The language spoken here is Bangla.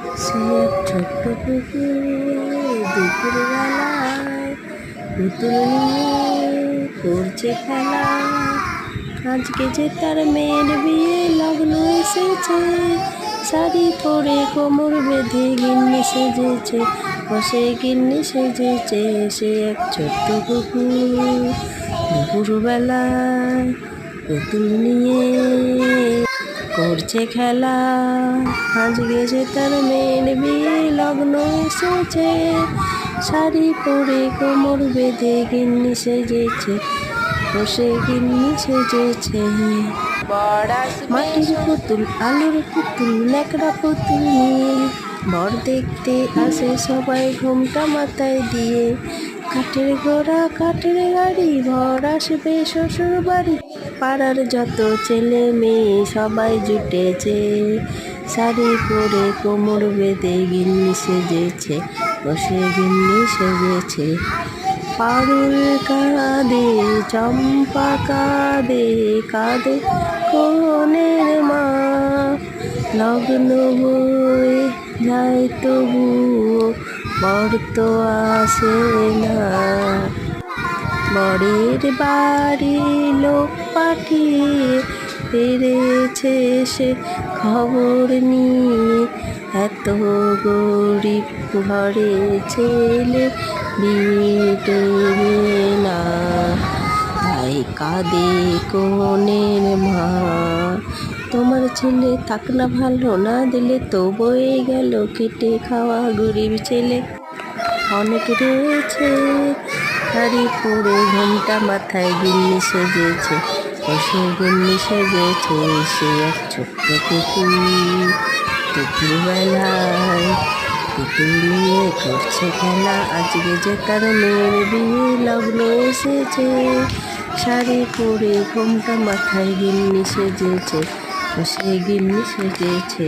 সে পুতুল নিয়ে করছে খেলা। আজকে যে তার মেয়ের বিয়ে, লগ্ন এসেছে। শাড়ি পরে কোমর বেঁধে গিন্নি সেজেছে। বসে গিন্নি সেজেছে সে এক ছোট্ট কুকুর দুপুরবেলায় পুতুল নিয়ে করছে খেলা। আজকে যে তার মেয়ের বিয়ে, লগ্ন এসেছে। শাড়ি পরে কোমর বেঁধে গিন্নি সেজেছে, বসে গিন্নি সেজেছে। মাটির পুতুল, আলুর পুতুল, ন্যাকড়া পুতুল নিয়ে বর দেখতে আসে সবাই ঘুমটা মাথায় দিয়ে। কাঠের ঘোড়া, কাঠের গাড়ি ভর আসবে শ্বশুর বাড়ি পাড়ার যত ছেলে মেয়ে সবাই জুটেছে, শাড়ি পরে কোমর বেঁধে গিন্নি সেজেছে, বসে গিন্নি সেজেছে। পারুল কাঁদে, চম্পা কাঁদে কাঁদে কনের মা। লগ্ন হয়ে যায় তবু বর তো আসে না। বরের বাড়ি লোক পাঠিয়ে পেরেছে সে খবর নিয়ে। এত গরিব ঘরে ছেলে বিয়ে না। তাই কাঁদে কোনের মা। তোমার ছেলে থাক না ভালো, না দিলে তো বয়ে গেল কেটে খাওয়া গরিব ছেলে। অনেক রয়েছে শাড়ি পরে ঘুমটা মাথায় গিন্নি সেজেছে। বসে গিন্নি সেজেছে সে এক ছোট্ট কুকুর। দুপুরবেলায় পুতুল নিয়ে করছে খেলা। আজকে যে মেয়ের বিয়ে লগ্ন এসেছে, শাড়ি পরে ঘুমটা মাথায় গিন্নি সেজেছে বসে গিন্নি সেজেছে।